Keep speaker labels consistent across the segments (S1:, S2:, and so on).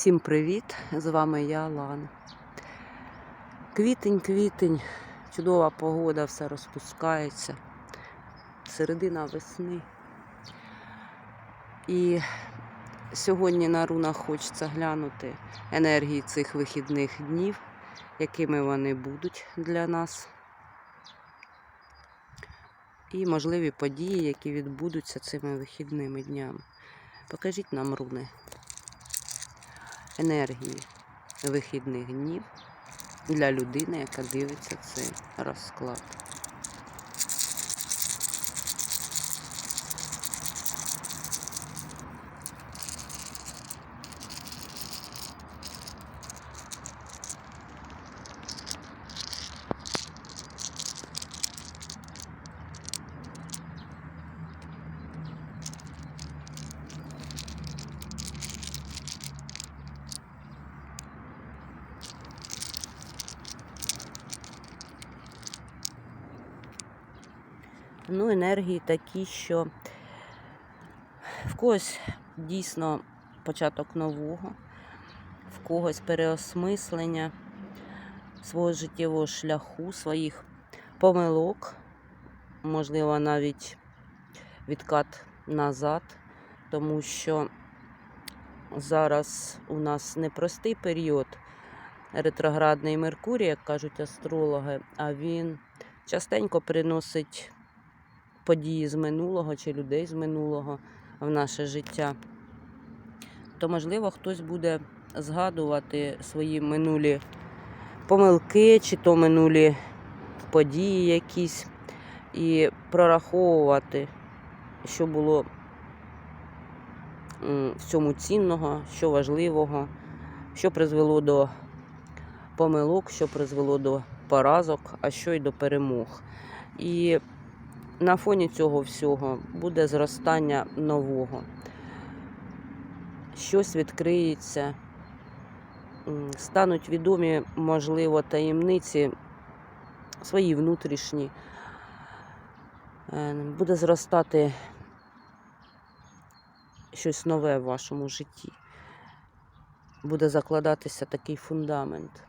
S1: Всім привіт! З вами я, Лана. Квітень, квітень, чудова погода, все розпускається. Середина весни. І сьогодні на рунах хочеться глянути енергії цих вихідних днів, якими вони будуть для нас. І можливі події, які відбудуться цими вихідними днями. Покажіть нам руни енергії вихідних днів для людини, яка дивиться цей розклад. Ну, енергії такі, що в когось дійсно початок нового, в когось переосмислення свого життєвого шляху, своїх помилок, можливо, навіть відкат назад, тому що зараз у нас непростий період. Ретроградний Меркурій, як кажуть астрологи, а він частенько приносить події з минулого чи людей з минулого в наше життя, то, можливо, хтось буде згадувати свої минулі помилки, чи то минулі події якісь, і прораховувати, що було в цьому цінного, що важливого, що призвело до помилок, що призвело до поразок, а що й до перемог. І на фоні цього всього буде зростання нового. Щось відкриється, стануть відомі, можливо, таємниці свої внутрішні. Е, Буде зростати щось нове в вашому житті. Буде закладатися такий фундамент.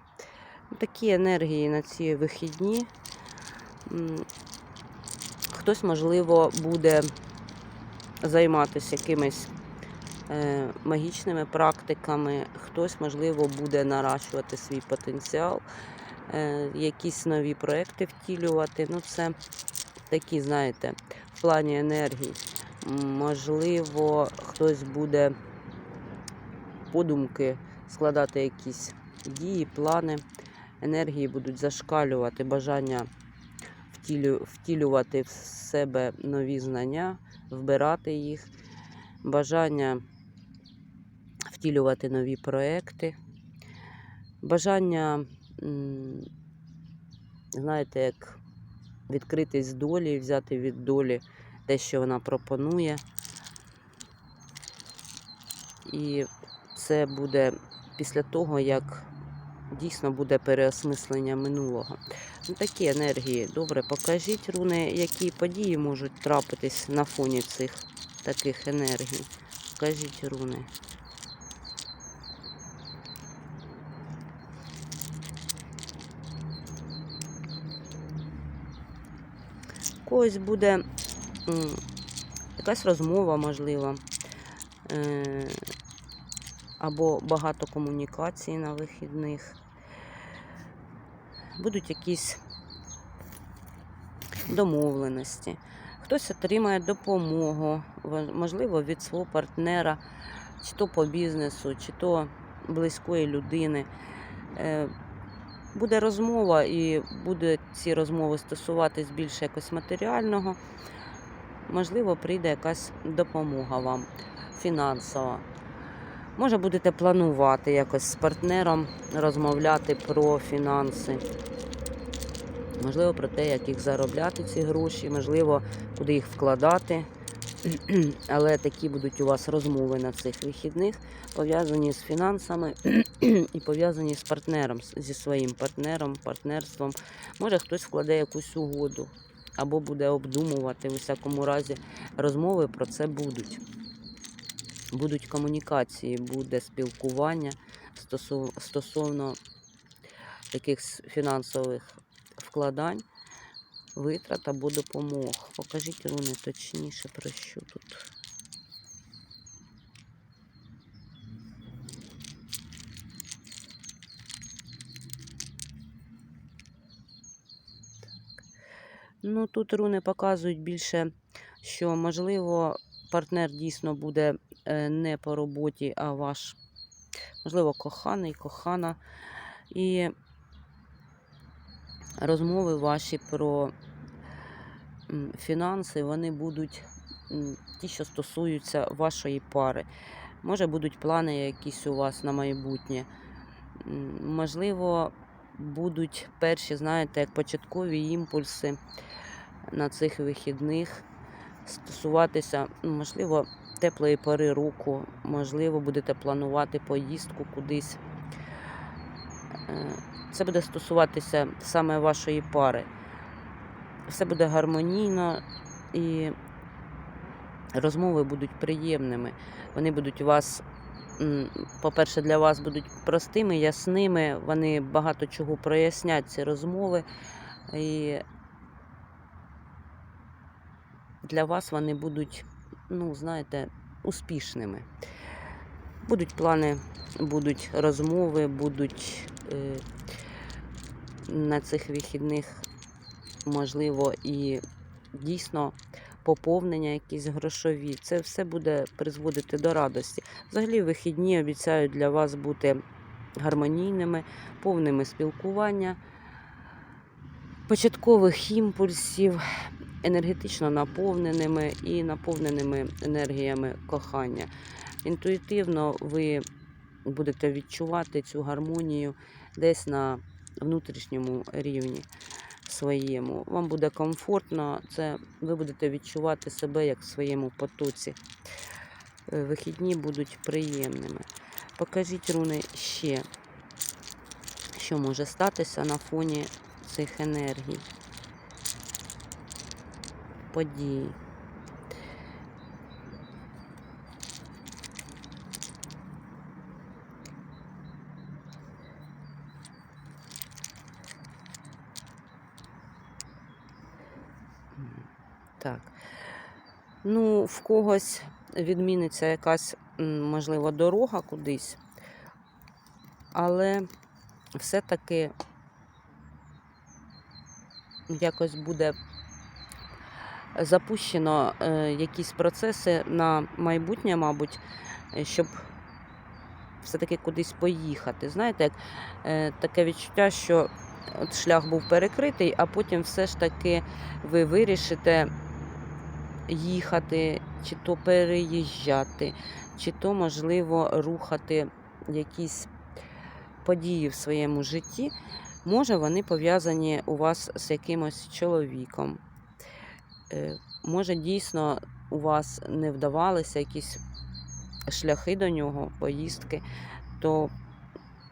S1: Такі енергії на ці вихідні. Хтось, можливо, буде займатися якимись е, магічними практиками, хтось, можливо, буде наращувати свій потенціал, е, якісь нові проекти втілювати. Ну, це такі, знаєте, в плані енергії. Можливо, хтось буде подумки складати якісь дії, плани. Енергії будуть зашкалювати бажання втілювати в себе нові знання, вбирати їх, бажання втілювати нові проекти, бажання, знаєте, як відкритись долі, взяти від долі те, що вона пропонує. І це буде після того, як дійсно буде переосмислення минулого. Такі енергії. Добре, покажіть, руни, які події можуть трапитись на фоні цих таких енергій. Покажіть руни. Когось буде якась розмова, можливо, е, або багато комунікацій на вихідних. Будуть якісь домовленості. Хтось отримає допомогу, можливо, від свого партнера, чи то по бізнесу, чи то близької людини. Е, Буде розмова і буде ці розмови стосуватись більше якось матеріального. Можливо, прийде якась допомога вам фінансова. Може, будете планувати якось з партнером розмовляти про фінанси. Можливо, про те, як їх заробляти, ці гроші, можливо, куди їх вкладати. Але такі будуть у вас розмови на цих вихідних, пов'язані з фінансами і пов'язані з партнером, зі своїм партнером, партнерством. Може, хтось вкладе якусь угоду або буде обдумувати. У всякому разі, розмови про це будуть. будуть комунікації, буде спілкування стосовно якихось фінансових вкладань, витрат або допомог. Покажіть руни точніше про що тут. Ну, тут руни показують більше, що можливо партнер дійсно буде е, не по роботі, а ваш, можливо, коханий, кохана. І розмови ваші про фінанси, вони будуть ті, що стосуються вашої пари. Може, будуть плани якісь у вас на майбутнє. Можливо, будуть перші, знаєте, як початкові імпульси на цих вихідних стосуватися, ну, можливо, теплої пори року, можливо, будете планувати поїздку кудись. Це буде стосуватися саме вашої пари. Все буде гармонійно і розмови будуть приємними. Вони будуть вас, по-перше, для вас будуть простими, ясними. Вони багато чого прояснять ці розмови. І для вас вони будуть, ну, знаєте, успішними. Будуть плани, будуть розмови, будуть е, на цих вихідних, можливо, і дійсно поповнення якісь грошові. Це все буде призводити до радості. Взагалі, вихідні обіцяють для вас бути гармонійними, повними спілкування, початкових імпульсів, енергетично наповненими і наповненими енергіями кохання. Інтуїтивно ви будете відчувати цю гармонію десь на внутрішньому рівні своєму. Вам буде комфортно, це ви будете відчувати себе як в своєму потоці. Е, Вихідні будуть приємними. Покажіть руни ще, що може статися на фоні цих енергій, подій. Так. В когось відміниться якась, можливо, дорога кудись, але все-таки якось буде запущено е, якісь процеси на майбутнє, мабуть, щоб все-таки кудись поїхати. Знаєте, як е, таке відчуття, що от шлях був перекритий, а потім все ж таки ви вирішите їхати, чи то переїжджати, чи то, можливо, рухати якісь події в своєму житті. Може, вони пов'язані у вас з якимось чоловіком. Е, Може, дійсно у вас не вдавалися якісь шляхи до нього, поїздки, то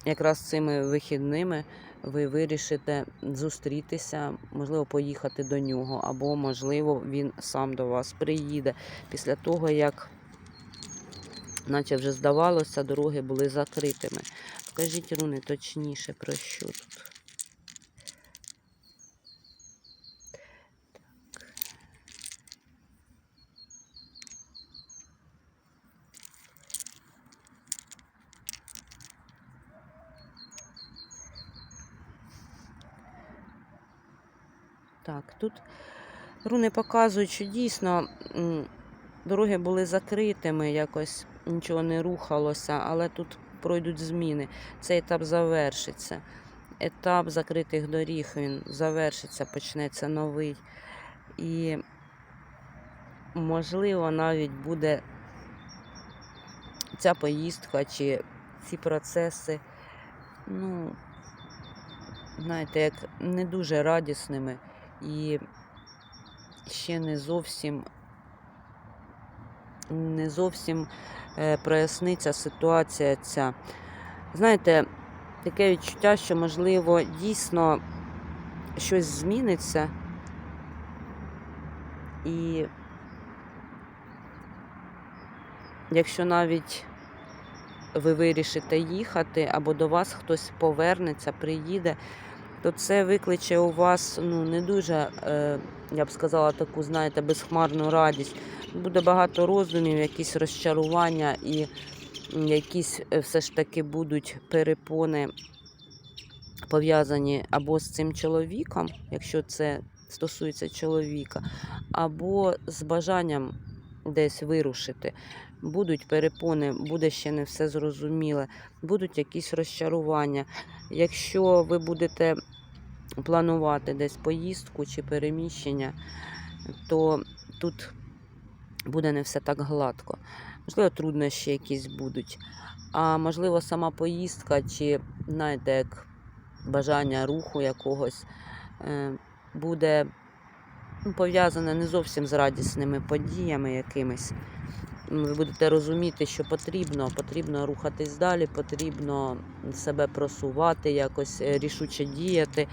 S1: якраз цими вихідними ви вирішите зустрітися, можливо, поїхати до нього, або, можливо, він сам до вас приїде після того, як, наче вже здавалося, дороги були закритими. Покажіть руни точніше про що тут. Так, тут руни показують, що дійсно дороги були закритими, якось нічого не рухалося, але тут пройдуть зміни. Цей етап завершиться. Етап закритих доріг він завершиться, почнеться новий. І, можливо, навіть буде ця поїздка чи ці процеси, ну, знаєте, як не дуже радісними і ще не зовсім не зовсім е, проясниться ситуація ця. Знаєте, таке відчуття, що, можливо, дійсно щось зміниться і якщо навіть ви вирішите їхати, або до вас хтось повернеться, приїде то це викличе у вас ну, не дуже, е, я б сказала, таку, знаєте, безхмарну радість. Буде багато роздумів, якісь розчарування і якісь е, все ж таки будуть перепони пов'язані або з цим чоловіком, якщо це стосується чоловіка, або з бажанням десь вирушити. Будуть перепони, буде ще не все зрозуміле, будуть якісь розчарування. Якщо ви будете планувати десь поїздку чи переміщення, то тут буде не все так гладко. Можливо, труднощі якісь будуть. А можливо, сама поїздка, чи, знаєте, як бажання руху якогось е, буде пов'язане не зовсім з радісними подіями якимись. Ви будете розуміти, що потрібно, потрібно рухатись далі, потрібно себе просувати, якось е, рішуче діяти.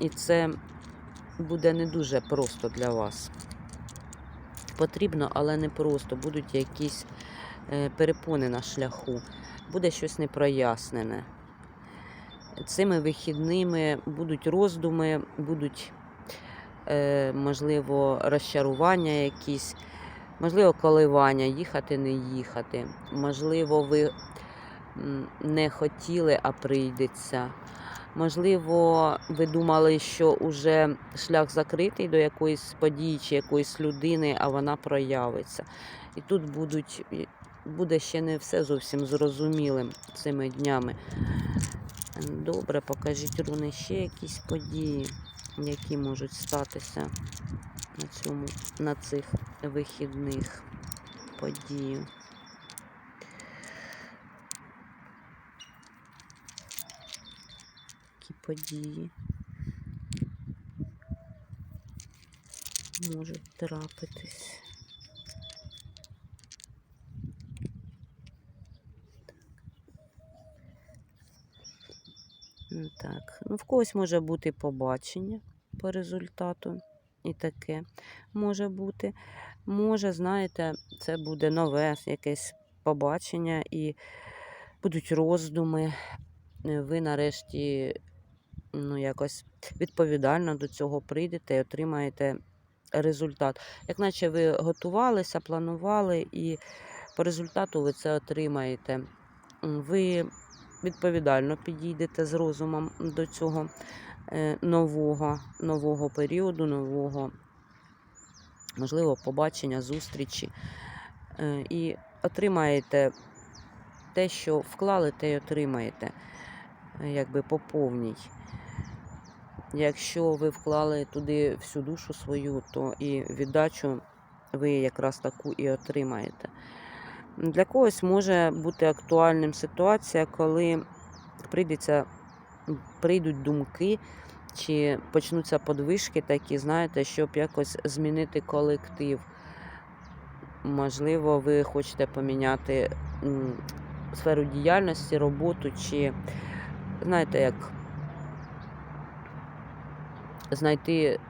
S1: І це буде не дуже просто для вас. Потрібно, але не просто. Будуть якісь е, перепони на шляху, буде щось непрояснене. Цими вихідними будуть роздуми, будуть, можливо, розчарування якісь, можливо, коливання, їхати, не їхати. Можливо, ви не хотіли, а прийдеться. Можливо, ви думали, що вже шлях закритий до якоїсь події чи якоїсь людини, а вона проявиться. І тут будуть, буде ще не все зовсім зрозумілим цими днями. Добре, покажіть руни ще якісь події, які можуть статися на, цьому, на цих вихідних подій. Які події можуть трапитись. Так, ну в когось може бути побачення по результату. І таке може бути. Може, знаєте, це буде нове якесь побачення і будуть роздуми. Е, Ви нарешті ну, якось відповідально до цього прийдете і отримаєте результат. Як наче ви готувалися, планували, і по результату ви це отримаєте. Ви відповідально підійдете з розумом до цього е, нового, нового періоду, нового, можливо, побачення, зустрічі. Е, І отримаєте те, що вклали, те й отримаєте, якби по повній. Якщо ви вклали туди всю душу свою, то і віддачу ви якраз таку і отримаєте. Для когось може бути актуальним ситуація, коли прийдеться, прийдуть думки чи почнуться подвижки такі, знаєте, щоб якось змінити колектив. Можливо, ви хочете поміняти сферу діяльності, роботу, чи, знаєте, як знайти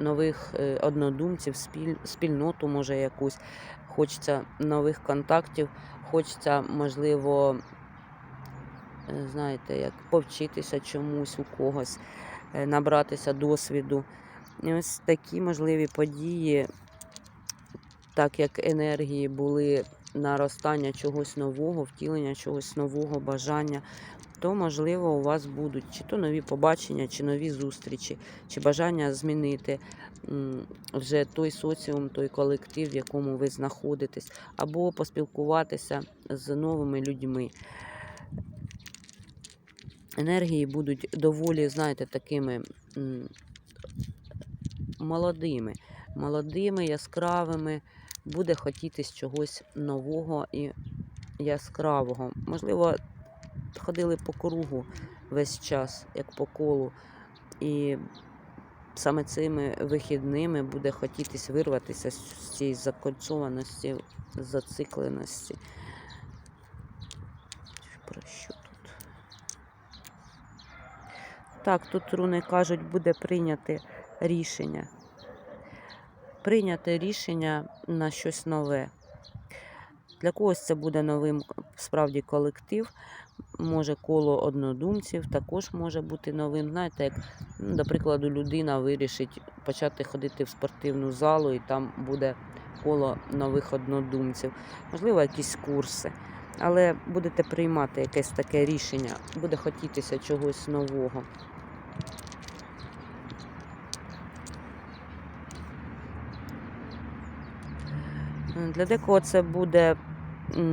S1: нових е, однодумців, спіль, спільноту, може, якусь. Хочеться нових контактів, хочеться, можливо, е, знаєте, як повчитися чомусь у когось, е, набратися досвіду. І ось такі можливі події, так як енергії були наростання чогось нового, втілення чогось нового, бажання, то, можливо, у вас будуть чи то нові побачення, чи нові зустрічі, чи бажання змінити вже той соціум, той колектив, в якому ви знаходитесь, або поспілкуватися з новими людьми. Енергії будуть доволі, знаєте, такими молодими, молодими, яскравими. Буде хотітись чогось нового і яскравого. Можливо, ходили по кругу весь час, як по колу. І саме цими вихідними буде хотітись вирватися з цієї закольцованості, зацикленості. Про що тут? Так, тут руни кажуть, буде прийняти рішення. прийняти рішення на щось нове. Для когось це буде новим справді колектив, може коло однодумців, також може бути новим. Знаєте, як, ну, до прикладу, людина вирішить почати ходити в спортивну залу, і там буде коло нових однодумців, можливо, якісь курси. Але будете приймати якесь таке рішення, буде хотітися чогось нового. Для декого це буде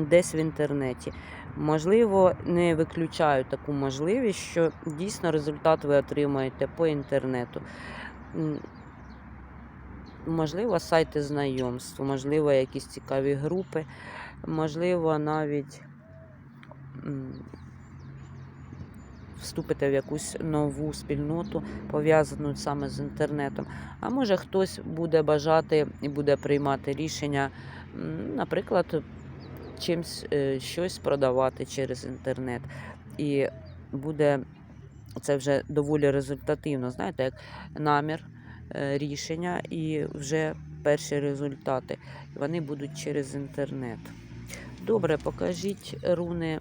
S1: десь в інтернеті. Можливо, не виключаю таку можливість, що дійсно результат ви отримаєте по інтернету. Можливо, сайти знайомств, можливо, якісь цікаві групи, можливо, навіть м, вступите в якусь нову спільноту, пов'язану саме з інтернетом. А може хтось буде бажати і буде приймати рішення, наприклад, чимсь е, щось продавати через інтернет. І буде це вже доволі результативно, знаєте, як намір, е, рішення і вже перші результати. Вони будуть через інтернет. Добре, покажіть руни,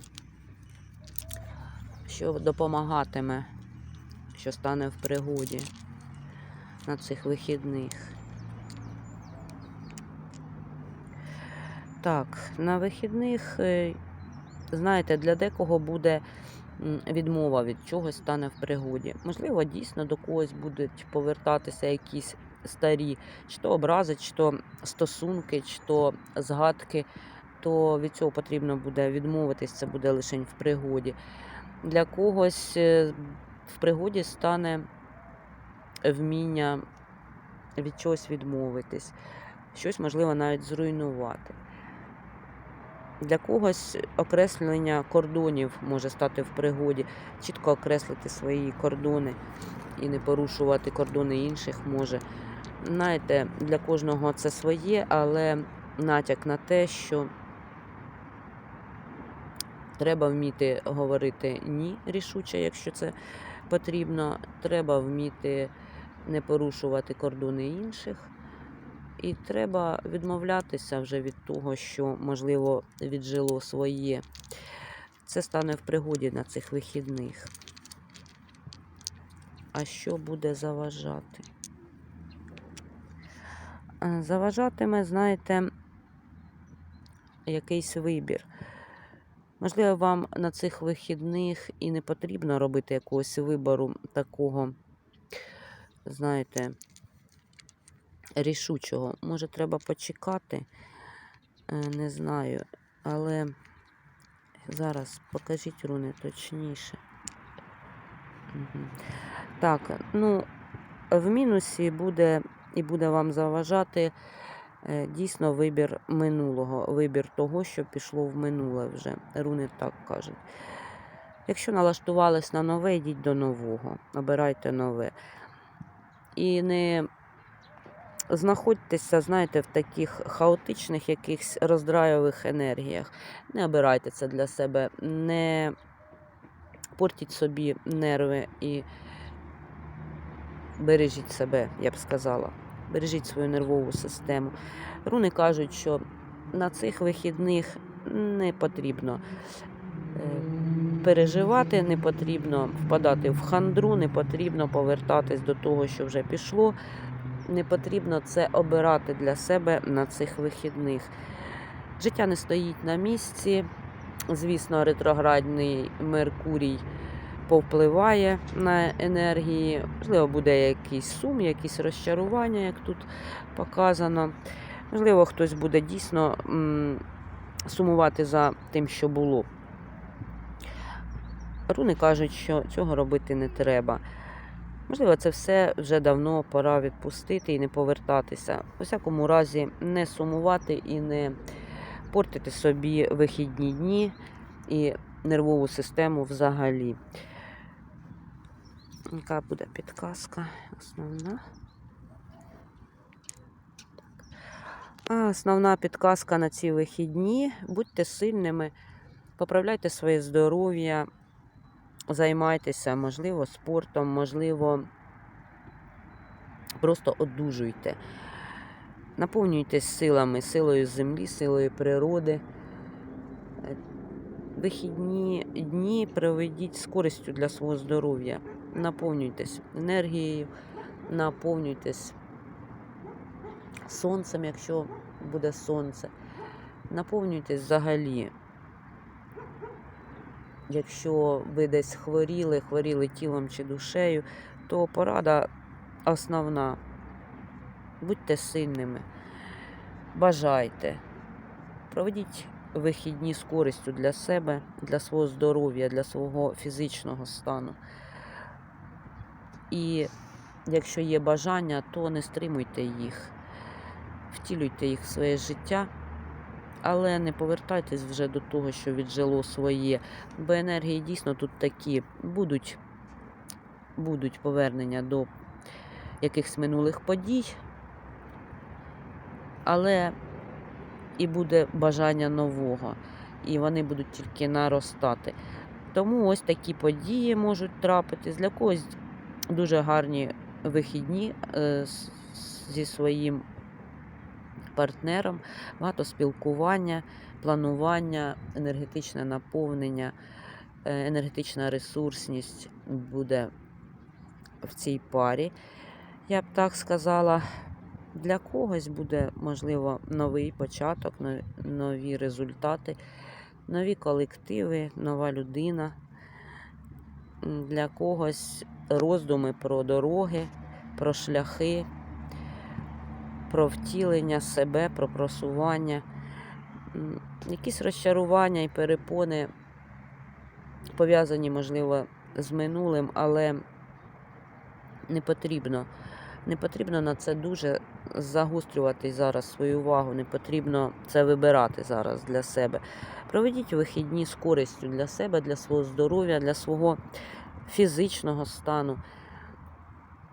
S1: що допомагатиме, що стане в пригоді на цих вихідних. Так, на вихідних, е, знаєте, для декого буде відмова від чогось стане в пригоді. Можливо, дійсно до когось будуть повертатися якісь старі, чи то образи, чи то стосунки, чи то згадки, то від цього потрібно буде відмовитись, це буде лише в пригоді. Для когось е, в пригоді стане вміння від чогось відмовитись, щось можливо навіть зруйнувати. Для когось окреслення кордонів може стати в пригоді, чітко окреслити свої кордони і не порушувати кордони інших може. Знаєте, для кожного це своє, але натяк на те, що треба вміти говорити ні рішуче, якщо це потрібно. Треба вміти не порушувати кордони інших. І треба відмовлятися вже від того, що, можливо, віджило своє. Це стане в пригоді на цих вихідних. А що буде заважати? Е, Заважатиме, знаєте, якийсь вибір. Можливо, вам на цих вихідних і не потрібно робити якогось вибору такого, знаєте, рішучого. Може, треба почекати, Е, не знаю. Але зараз покажіть руни точніше. Так, ну, в мінусі буде і буде вам заважати е, дійсно вибір минулого, вибір того, що пішло в минуле вже. Руни так кажуть. Якщо налаштувались на нове, йдіть до нового, обирайте нове. І не знаходьтеся, знаєте, в таких хаотичних якихось роздрайових енергіях. Не обирайте це для себе, не портіть собі нерви і бережіть себе, я б сказала. Бережіть свою нервову систему. Руни кажуть, що на цих вихідних не потрібно е, переживати, не потрібно впадати в хандру, не потрібно повертатись до того, що вже пішло. Не потрібно це обирати для себе на цих вихідних. Життя не стоїть на місці. Звісно, ретроградний Меркурій повпливає на енергії. Можливо, буде якийсь сум, якісь розчарування, як тут показано. Можливо, хтось буде дійсно сумувати за тим, що було. Руни кажуть, що цього робити не треба. Можливо, це все вже давно пора відпустити і не повертатися. У всякому разі, не сумувати і не портити собі вихідні дні і нервову систему взагалі. Яка буде підказка основна? А основна підказка на ці вихідні. Будьте сильними, поправляйте своє здоров'я, займайтеся, можливо, спортом, можливо, просто одужуйте. Наповнюйтесь силами, силою землі, силою природи. Вихідні дні проведіть з користю для свого здоров'я. Наповнюйтесь енергією, наповнюйтесь сонцем, якщо буде сонце. Наповнюйтесь взагалі. Якщо ви десь хворіли, хворіли тілом чи душею, то порада основна. Будьте сильними, бажайте, проведіть вихідні з користю для себе, для свого здоров'я, для свого фізичного стану. І якщо є бажання, то не стримуйте їх, втілюйте їх в своє життя, але не повертайтесь вже до того, що віджило своє, бо енергії дійсно тут такі будуть, будуть повернення до якихось минулих подій, але і буде бажання нового, і вони будуть тільки наростати. Тому ось такі події можуть трапитись. Для когось дуже гарні вихідні е, зі своїм партнером, багато спілкування, планування, енергетичне наповнення, е, енергетична ресурсність буде в цій парі. Я б так сказала, для когось буде, можливо, новий початок, нові- нові результати, нові колективи, нова людина. Для когось роздуми про дороги, про шляхи, про втілення себе, про просування, якісь розчарування і перепони пов'язані, можливо, з минулим, але не потрібно. Не потрібно на це дуже загострювати зараз свою увагу, не потрібно це вибирати зараз для себе. Проведіть вихідні з користю для себе, для свого здоров'я, для свого фізичного стану.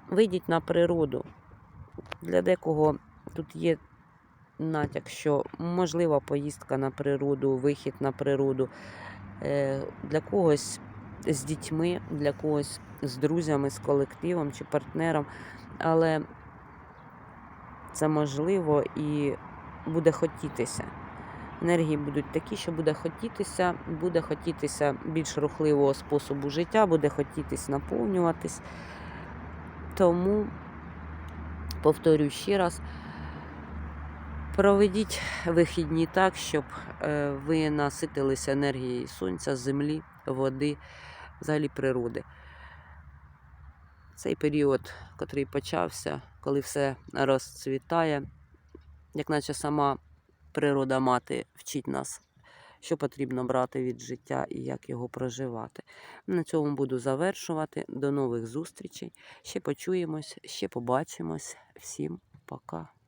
S1: Вийдіть на природу. Для декого тут є натяк, що можлива поїздка на природу, вихід на природу. Е, Для когось з дітьми, для когось з друзями, з колективом чи партнером. Але це можливо і буде хотітися. Енергії будуть такі, що буде хотітися, буде хотітися більш рухливого способу життя, буде хотітись наповнюватись. Тому, повторюю ще раз, проведіть вихідні так, щоб е, ви наситилися енергією сонця, землі, води, взагалі природи. Цей період, котрий почався, коли все розцвітає, як наче сама природа мати вчить нас, що потрібно брати від життя і як його проживати. На цьому буду завершувати. До нових зустрічей. Ще почуємось, ще побачимось. Всім пока.